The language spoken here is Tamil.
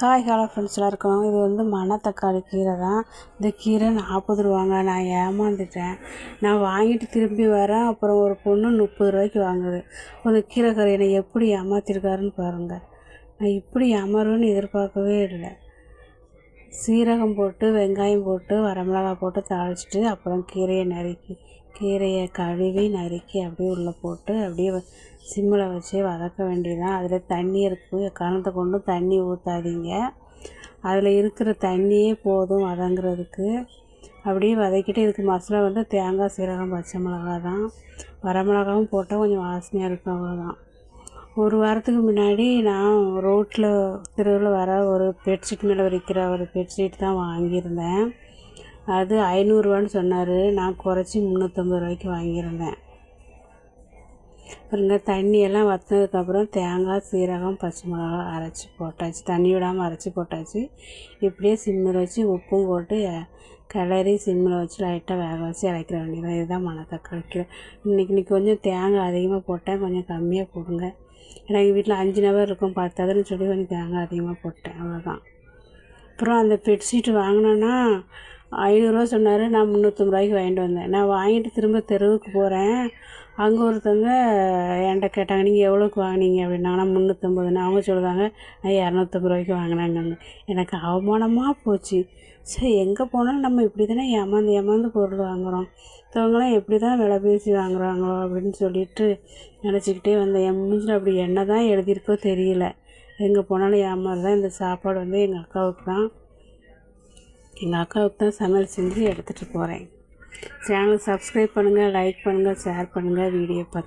ஹாய் ஹலோ ஃப்ரெண்ட்ஸ்லாம் இருக்கோம் இது வந்து மணத்தக்காளி கீரை தான். இந்த கீரை நாற்பது ரூபாங்க. நான் ஏமாந்துட்டேன். நான் வாங்கிட்டு திரும்பி வரேன். அப்புறம் ஒரு பொண்ணு முப்பது ரூபாய்க்கு வாங்குது. அந்த கீரைக்காரி என்னை எப்படி ஏமாத்திருக்காருன்னு பாருங்கள் நான் இப்படி ஏமாறுவேன்னு எதிர்பார்க்கவே இல்லை. சீரகம் போட்டு வெங்காயம் போட்டு வரமிளகா போட்டு தாளிச்சிட்டு அப்புறம் கீரையை நறுக்கி கீரையை கழுவி நறுக்கி அப்படியே உள்ளே போட்டு அப்படியே சிம்மில் வச்சு வதக்க வேண்டியதுதான். அதில் தண்ணி இருக்குது கலந்து கொண்டு தண்ணி ஊற்றாதீங்க அதில் இருக்கிற தண்ணியே போதும் வதங்குறதுக்கு. அப்படியே வதக்கிட்டு இதுக்கு மசாலா வந்து தேங்காய் சீரகம் பச்சை மிளகா தான் வரமிளகாவும் போட்டால் கொஞ்சம் வாசனையாக இருக்கும் அவ்வளோதான் ஒரு வாரத்துக்கு முன்னாடி நான் ரோட்டில் தெருவில் வர ஒரு பெட்ஷீட் மேலே விற்கிற ஒரு பெட்ஷீட் தான் வாங்கியிருந்தேன். அது ஐநூறுரூவான்னு சொன்னார். நான் குறைச்சி முந்நூற்றம்பது ரூபாய்க்கு வாங்கியிருந்தேன். பாருங்க தண்ணியெல்லாம் வற்றினதுக்கப்புறம் தேங்காய் சீரகம் பச்சை மிளகா அரைச்சி போட்டாச்சு. தண்ணி விடாமல் அரைச்சி போட்டாச்சு. இப்படியே சிம்மில் வச்சு உப்பும் போட்டு கிளறி சிம்மில் வச்சு லைட்டாக வேக வச்சு இறக்கிற வேண்டியதான் இதுதான் மணத்தக்காளி கீரை. இன்றைக்கி இன்றைக்கி கொஞ்சம் தேங்காய் அதிகமாக போட்டேன் கொஞ்சம் கம்மியாக போடுங்க. ஏன்னா எங்கள் வீட்டில் அஞ்சு நபர் இருக்கும் பத்தாதுன்னு சொல்லி கொஞ்சம் தேங்காய் அதிகமாக போட்டேன். அவ்வளோதான் அப்புறம் அந்த பெட்ஷீட் வாங்கினோன்னா ஐநூறுரூவா சொன்னார் நான் முந்நூற்றம்பது ரூபாய்க்கு வாங்கிட்டு வந்தேன். நான் வாங்கிட்டு திரும்ப தெருவுக்கு போகிறேன் அங்கே ஒருத்தவங்க என்கிட்ட கேட்டாங்க நீங்கள் எவ்வளோக்கு வாங்கினீங்க? அப்படின்னாங்க நான் முந்நூற்றம்பதுன்னு அவங்க சொல்லுவாங்க நான் இரநூத்தம்பது ரூபாய்க்கு வாங்கினாங்க எனக்கு அவமானமாக போச்சு. சரி எங்கே போனாலும் நம்ம இப்படி தானே ஏமாந்து ஏமாந்து பொருள் வாங்குகிறோம் மற்றவங்களாம் எப்படி தான் விலை பேசி வாங்குறாங்களோ அப்படின்னு சொல்லிட்டு நினச்சிக்கிட்டே வந்தேன். என் மூஞ்சில் அப்படி என்ன தான் எழுதியிருக்கோ தெரியல. எங்கே போனாலும் ஏமாறு தான் இந்த சாப்பாடு வந்து எங்கள் அக்காவுக்கு தான் எங்கள் அக்காவுக்கு தான் சமையல் செஞ்சு எடுத்துகிட்டு போகிறேன் சேனலை சப்ஸ்கிரைப் பண்ணுங்கள் லைக் பண்ணுங்கள் ஷேர் பண்ணுங்கள் வீடியோ பார்த்து